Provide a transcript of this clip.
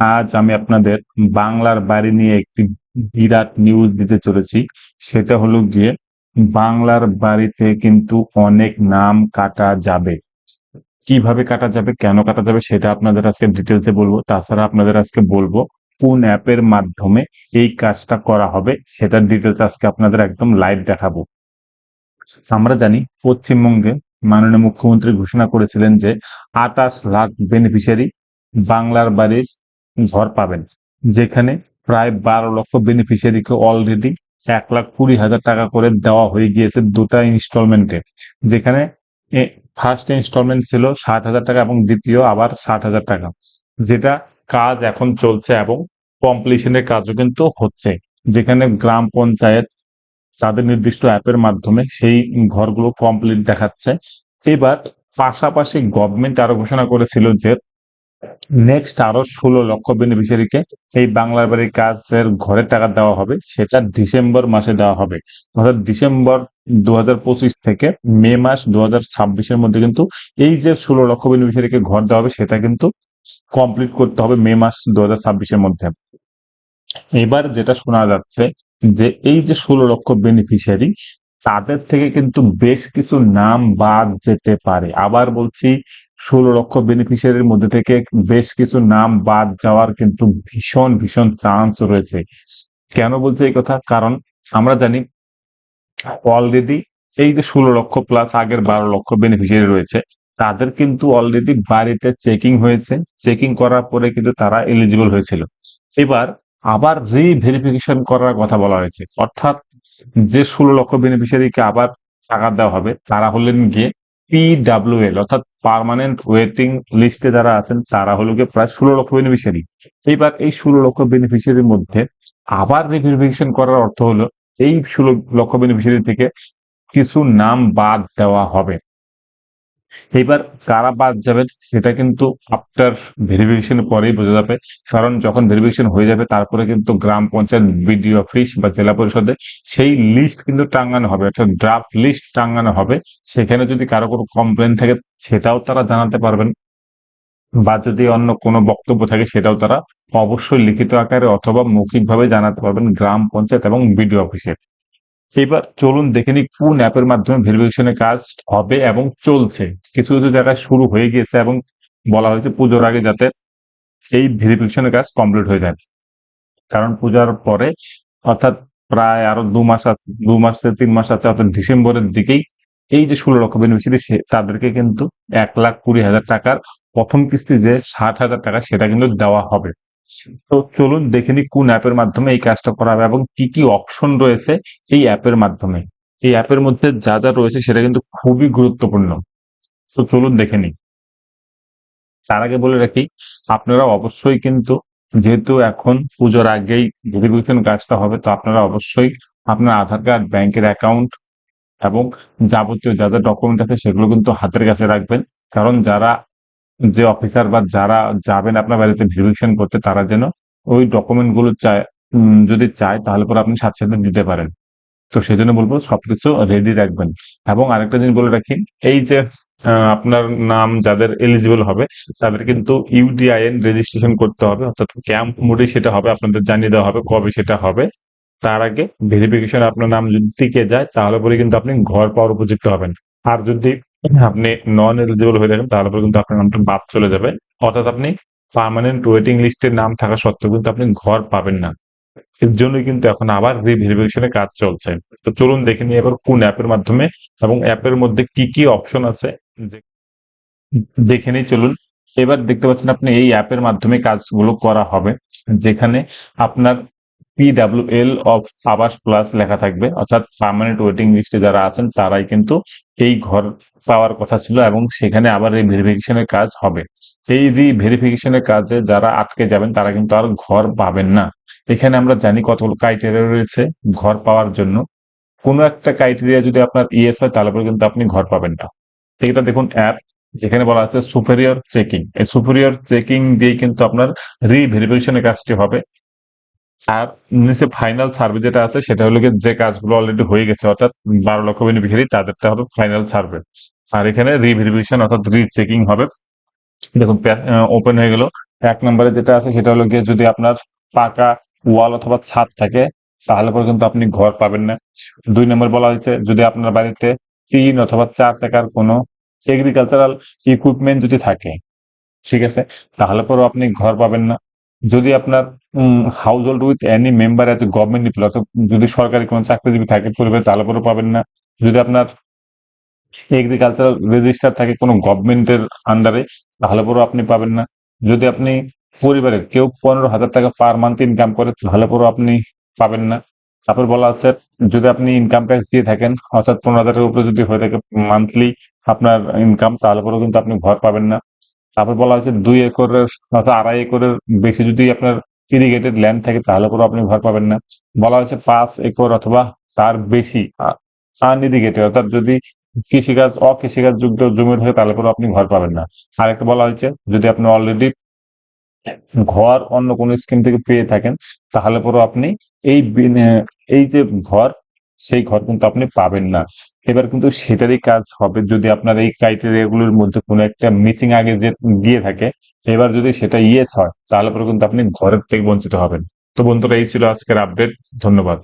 আজ আমি আপনাদের বাংলার বাড়ি নিয়ে একটি বিরাট নিউজ দিতে চলেছি। সেটা হলো গিয়ে বাংলার বাড়িতে কিন্তু অনেক নাম কাটা যাবে। কীভাবে কাটা যাবে, কেন কাটা যাবে, সেটা আপনাদের আজকে ডিটেলসে বলব। তাছাড়া আপনাদের আজকে বলব কোন অ্যাপের মাধ্যমে এই কাজটা করা হবে, সেটার ডিটেলস আজকে আপনাদের একদম লাইভ দেখাবো। আমরা জানি পশ্চিমবঙ্গে মাননীয় মুখ্যমন্ত্রী ঘোষণা করেছিলেন যে আঠাশ লাখ বেনিফিশিয়ারি বাংলার বাড়ির ঘর পাবেন, যেখানে প্রায় বারো লক্ষ বেনিফিশিয়ারিকে অলরেডি এক লাখ কুড়ি হাজার টাকা করে দেওয়া হয়ে গিয়েছে দুটা ইনস্টলমেন্টে যেখানে ফার্স্ট ইনস্টলমেন্ট ছিল ষাট হাজার টাকা এবং দ্বিতীয় আবার ষাট হাজার টাকা, যেটা কাজ এখন চলছে এবং কমপ্লিশনের কাজও কিন্তু হচ্ছে, যেখানে গ্রাম পঞ্চায়েত তাদের নির্দিষ্ট অ্যাপের মাধ্যমে সেই ঘরগুলো কমপ্লিট দেখাচ্ছে। এবার পাশাপাশি গভর্নমেন্ট আরও ঘোষণা করেছিল যে নেক্সট আরও ষোলো লক্ষ বেনিফিশিয়ারিকে এই বাংলার বাড়ির কাজের ঘরের টাকা দেওয়া হবে, সেটা ডিসেম্বর মাসে দেওয়া হবে। অর্থাৎ ডিসেম্বর দুই হাজার পঁচিশ থেকে মে মাস দু ছাব্বিশের মধ্যে কিন্তু এই যে ষোলো লক্ষ বেনিফিশিয়ারিকে ঘর দেওয়া হবে, সেটা কিন্তু কমপ্লিট করতে হবে মে মাস দু ছাব্বিশের মধ্যে। এবার যেটা শোনা যাচ্ছে যে এই যে ষোলো লক্ষ বেনিফিশিয়ারি তাদের থেকে কিন্তু বেশ কিছু নাম বাদ যেতে পারে। আবার বলছি ষোলো লক্ষ বেনিফিশিয়ারির মধ্যে থেকে বেশ কিছু নাম বাদ যাওয়ার কিন্তু ভীষণ ভীষণ চান্স রয়েছে। কেন বলছে এই কথা? কারণ আমরা জানি অলরেডি এই যে ষোলো লক্ষ প্লাস আগের বারো লক্ষ বেনিফিশিয়ারি রয়েছে, তাদের কিন্তু অলরেডি বাড়িতে চেকিং হয়েছে। চেকিং করার পরে কিন্তু তারা এলিজিবল হয়েছিল। এবার আবার রি ভেরিফিকেশন করার কথা বলা হয়েছে। অর্থাৎ যে ষোলো লক্ষ বেনিফিশিয়ারিকে আবার টাকা দেওয়া হবে, তারা হলেন গিয়ে পিডাব্লিউএল অর্থাৎ পার্মানেন্ট ওয়েটিং লিস্টে যারা আছেন, তারা হলো গিয়ে প্রায় ষোলো লক্ষ বেনিফিশিয়ারি এইবার এই ষোলো লক্ষ বেনিফিশিয়ারির মধ্যে আবার রিভেরিফিকেশন করার অর্থ হলো, এই ষোলো লক্ষ বেনিফিশিয়ারি থেকে কিছু নাম বাদ দেওয়া হবে। এইবার কারা বাদ যাবেন সেটা কিন্তু আফটার ভেরিফিকেশনের পরেই বোঝা যাবে। কারণ যখন ভেরিফিকেশন হয়ে যাবে, তারপরে কিন্তু গ্রাম পঞ্চায়েত বিডিও অফিস বা জেলা পরিষদে সেই লিস্ট কিন্তু টাঙ্গানো হবে। অর্থাৎ ড্রাফট লিস্ট টাঙ্গানো হবে। সেখানে যদি কারও কোনো কমপ্লেন থাকে, সেটাও তারা জানাতে পারবেন। বা যদি অন্য কোনো বক্তব্য থাকে, সেটাও তারা অবশ্যই লিখিত আকারে অথবা মৌখিকভাবে জানাতে পারবেন গ্রাম পঞ্চায়েত এবং বিডিও অফিসে এবার চলুন দেখে নিই কোন অ্যাপের মাধ্যমে ভেরিফিকেশনের কাজ হবে এবং চলছে। কিছু কিছু জায়গায় শুরু হয়ে গিয়েছে এবং বলা হয়েছে পুজোর আগে যাতে এই ভেরিফিকেশনের কাজ কমপ্লিট হয়ে যায়। কারণ পূজার পরে, অর্থাৎ প্রায় আরও দু মাস দু মাস তিন মাস আছে, অর্থাৎ ডিসেম্বরের দিকেই এই যে ষোলো লক্ষ বেনিফিসিয়ারি সে তাদেরকে কিন্তু এক লাখ কুড়ি হাজার টাকার প্রথম কিস্তি যে ষাট হাজার টাকা, সেটা কিন্তু দেওয়া হবে। তো চলুন দেখে নিই কোন অ্যাপের মাধ্যমে এই কাজটা করা হবে এবং কি কি অপশন রয়েছে এই অ্যাপের মাধ্যমে। এই অ্যাপের মধ্যে যা যা রয়েছে সেটা কিন্তু খুবই গুরুত্বপূর্ণ। তো চলুন দেখে নিই। তার আগে বলে রাখি, আপনারা অবশ্যই কিন্তু যেহেতু এখন পুজোর আগেই ভেরিফিকেশন কাজটা হবে, তো আপনারা অবশ্যই আপনার আধার কার্ড, ব্যাংকের অ্যাকাউন্ট এবং যাবতীয় যা যা ডকুমেন্ট আছে সেগুলো কিন্তু হাতের কাছে রাখবেন। কারণ যারা যে অফিসার বা যারা যাবেন আপনার বাড়িতে ভেরিফিকেশন করতে, তারা যেন ওই ডকুমেন্টগুলো চায় যদি চায়, তাহলে পরে আপনি সাথে সাথে দিতে পারেন। তো সেজন্য বলব সবকিছু রেডি রাখবেন। এবং আরেকটা জিনিস বলে রাখি, এই যে আপনার নাম যাদের এলিজিবল হবে, তাদের কিন্তু ইউডিআইএন রেজিস্ট্রেশন করতে হবে, অর্থাৎ ক্যাম্প মোডে সেটা হবে, আপনাদের জানিয়ে দেওয়া হবে কবে সেটা হবে। তার আগে ভেরিফিকেশন আপনার নাম যদি টিকে যায়, তাহলে পরে কিন্তু আপনি ঘর পাওয়ার উপযুক্ত হবেন। আর যদি আপনি নন এলিজিবল হয়ে থাকেন, তাহলে কিন্তু আপনার নামটা বাদ চলে যাবে। অর্থাৎ আপনি পার্মানেন্ট ওয়েটিং লিস্টের নাম থাকা সত্ত্বেও কিন্তু আপনি ঘর পাবেন না। এর জন্যই কিন্তু এখন আবার রিভেরিফিকেশনের কাজ চলছে। তো চলুন দেখে নিই এবার কোন অ্যাপের মাধ্যমে এবং অ্যাপের মধ্যে কি কি অপশন আছে। দেখে নিই, চলুন। এবার দেখতে পাচ্ছেন আপনি এই অ্যাপের মাধ্যমে কাজগুলো করা হবে, যেখানে আপনার পিডাব্লিউএল অফ আবাস প্লাস লেখা থাকবে। অর্থাৎ পার্মানেন্ট ওয়েটিং লিস্টে যারা আছেন, তারাই কিন্তু এই ঘর পাওয়ার কথা ছিল এবং সেখানে আবার এই ভেরিফিকেশনের কাজ হবে। এই ভেরিফিকেশনের কাজে যারা আটকে যাবেন, তারা কিন্তু আর ঘর পাবেন না। এখানে আমরা জানি কতগুলো ক্রাইটেরিয়া রয়েছে ঘর পাওয়ার জন্য। কোনো একটা ক্রাইটেরিয়া যদি আপনার ইয়েস হয়, তাহলে পরে কিন্তু আপনি ঘর পাবেন না। এটা দেখুন অ্যাপ যেখানে বলা আছে সুপেরিয়র চেকিং এই সুপেরিয়র চেকিং দিয়ে কিন্তু আপনার রি ভেরিফিকেশনের কাজটি হবে। আর নিচে ফাইনাল সার্ভে যেটা আছে, সেটা হলো যে কাজগুলো অলরেডি হয়ে গেছে, অর্থাৎ বারো লক্ষ বেনিফিশিয়ারি তাদেরটা হবে ফাইনাল সার্ভে আর এখানে রিভেরিফিকেশন অর্থাৎ রি চেকিং হবে। দেখুন ওপেন হয়ে গেল। এক নম্বরে যেটা আছে, সেটা হলো যদি আপনার পাকা ওয়াল অথবা ছাদ থাকে, তাহলে পরে কিন্তু আপনি ঘর পাবেন না। দুই নম্বর বলা হয়েছে, যদি আপনার বাড়িতে তিন অথবা চার টাকার কোনো এগ্রিকালচারাল ইকুইপমেন্ট যদি থাকে, ঠিক আছে, তাহলে পরেও আপনি ঘর পাবেন না। যদি আপনার household with any member আছে গভর্নমেন্ট এমপ্লয় অর্থাৎ যদি সরকারি কোনো চাকরিজীবী থাকে, পরিবার তাহলে পরেও পাবেন না। যদি আপনার এগ্রিকালচারাল রেজিস্টার থাকে কোনো গভর্নমেন্টের আন্ডারে তাহলে পরেও আপনি পাবেন না। যদি আপনি পরিবারের কেউ পনেরো হাজার টাকা পার মান্থ ইনকাম করে, তাহলে পরেও আপনি পাবেন না। তারপর বলা আছে, যদি আপনি ইনকাম ট্যাক্স দিয়ে থাকেন, অর্থাৎ পনেরো হাজার টাকার উপরে যদি হয়ে থাকে মান্থলি আপনার ইনকাম তাহলে পরেও কিন্তু আপনি ঘর পাবেন না। তারপর বলা হয়েছে দুই একরের অর্থাৎ আড়াই একরের বেশি যদি আপনার ইরিগেটেড ল্যান্ড থাকে, তাহলে পরেও আপনি ঘর পাবেন না। বলা হয়েছে পাঁচ একর অথবা তার বেশি আনইরিগেটেড অর্থাৎ যদি কৃষিকাজ অকৃষিকাজ যুক্ত জমি থাকে, তাহলে পরেও আপনি ঘর পাবেন না। আর একটা বলা হয়েছে, যদি আপনি অলরেডি ঘর অন্য কোনো স্কিম থেকে পেয়ে থাকেন, তাহলে পরেও আপনি এই এই যে ঘর সেই ঘর কিন্তু আপনি পাবেন না। এবার কিন্তু সেটারই কাজ হবে যদি আপনার এই ক্রাইটেরিয়া গুলোর মধ্যে কোনো একটা মিসিং আগে যে গিয়ে থাকে, এবার যদি সেটা ইয়েস হয়, তাহলে পরে কিন্তু আপনি ঘরের থেকে বঞ্চিত হবেন। তো বন্ধুরা, এই ছিল আজকের আপডেট ধন্যবাদ।